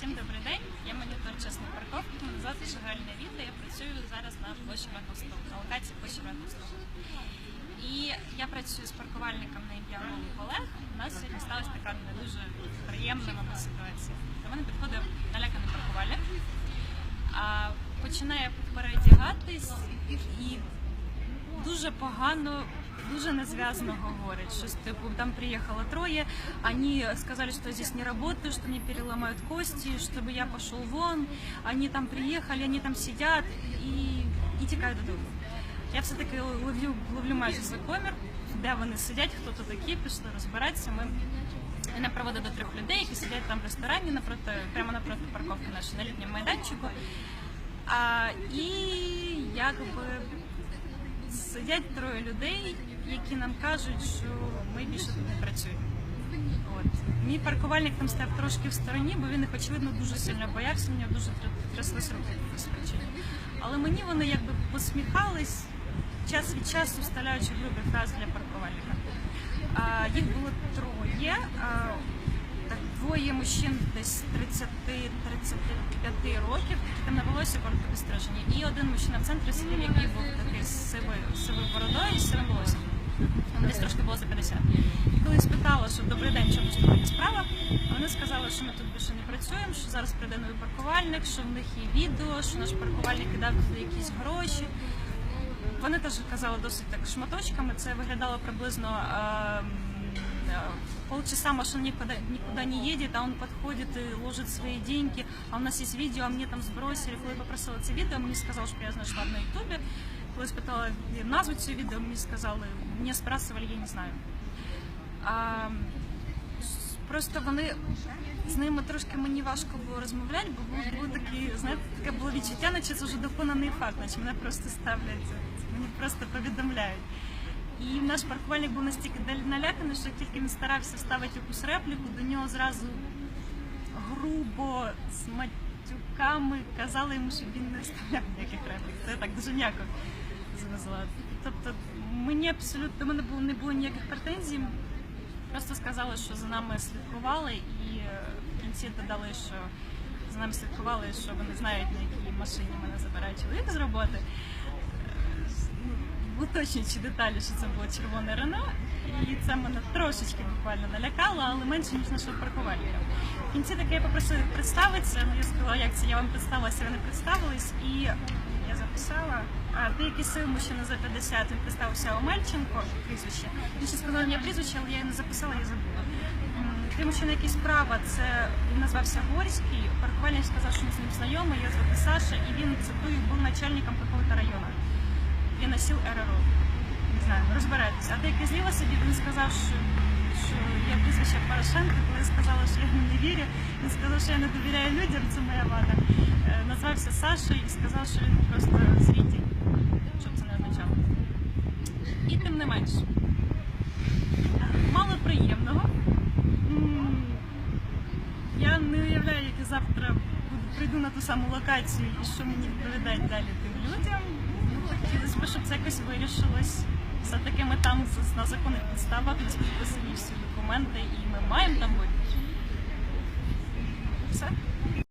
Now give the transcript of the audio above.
Всім добрий день. Я монітор чесної парковки. Мене звати Жигальна Віта. Я працюю зараз на площі Ватовсток, на локації площі Ватовсток. І я працюю з паркувальником на ім'я Олег Олег. У нас сьогодні сталася така не дуже приємна мабуть, ситуація. До мене підходив наляканий паркувальник, а починає переодягатись і дуже погано, дуже незв'язно говорить. Щось типу, там приїхало троє, они сказали, что я здесь не работаю, что мне переломают кости, чтобы я пошел вон. Они там приехали, они там сидят і, і тікають додому. Я все-таки ловлю, ловлю майже закомір, де вони сидять, хто тут такі, пішли розбиратися. Ми мене проводить до трьох людей, які сидять там в ресторані напроти, прямо напроти парковки нашої на літньому майданчику. А, і якби сидять троє людей, які нам кажуть, що ми більше тут не працюємо. От. Мій паркувальник там став трошки в стороні, бо він їх, очевидно, дуже сильно боявся, нього дуже тр- тряслись руки причині. Але мені вони якби посміхались, час від часу вставляючи грубі фрази для паркувальника. А, їх було троє. А, так, двоє мужчин десь 30-35 років, які на волосі коротко підстрижені. І один мужчина в центрі сидів, який був такий з сивою, сивою бородою і з сивим волоссям. Десь трошки було за 50. І коли спитала, що добрий день, чому ж справа, вони сказали, що ми тут більше не працюємо, що зараз прийде новий паркувальник, що в них є відео, що наш паркувальник кидав туди якісь гроші. Вони теж казали досить так шматочками. Це виглядало приблизно э, полчаса машина никуда, никуда не едет, а он подходит и ложит свои деньги. А у нас есть видео, а мне там сбросили. Коли я попросила це відео, мені сказали, що я знайшла на ютубі. Коли спитала назву цього відео, мені сказали, мені спрашивали, я не знаю. А, с- просто вони з ними трошки мені важко було розмовляти, бо були, були такі, знаєте, таке було відчуття, наче це вже доконаний факт, наче мене просто ставлять, от, мені просто повідомляють. І наш паркувальник був настільки наляканий, що як тільки він старався вставити якусь репліку, до нього зразу грубо з матюками казали йому, щоб він не вставляв ніяких реплік. Це так дуже м'яко звезла. Тобто мені абсолютно мене було не було ніяких претензій. Просто сказали, що за нами слідкували, і е, в кінці додали, що за нами слідкували, що вони знають, на якій машині мене забирає чоловік з роботи. Уточнюючи деталі, що це було червоне Рено, і це мене трошечки буквально налякало, але менше ніж нашого паркувальника. В кінці таки я попросила представитися. Ну я сказала, як це я вам представилася, вони представились, і я записала. А деякий сил мужчина за 50, він представився Омельченко, прізвище. Він ще сказав мені прізвище, але я його не записала, я забула. Той мужчина, який справа, це він назвався Горський. Паркувальник сказав, що він з ним знайомий, його звати Саша, і він цитую був начальником какого-то району. Він носив РРО. Не знаю, розбирайтеся. А деякий зліва сидів, він сказав, що, що є прізвище Порошенко, коли я сказала, що я йому не вірю. Він сказав, що я не довіряю людям, це моя вада. Е, Назвався Сашою і сказав, що він просто звідти, щоб це не означало. І тим не менш, мало приємного. Я не уявляю, як я завтра прийду на ту саму локацію і що мені відповідають далі тим людям. Хотілося б, щоб це якось вирішилось. Все-таки ми там на законних підставах, нас підписані всі документи, і ми маємо там бути. Все.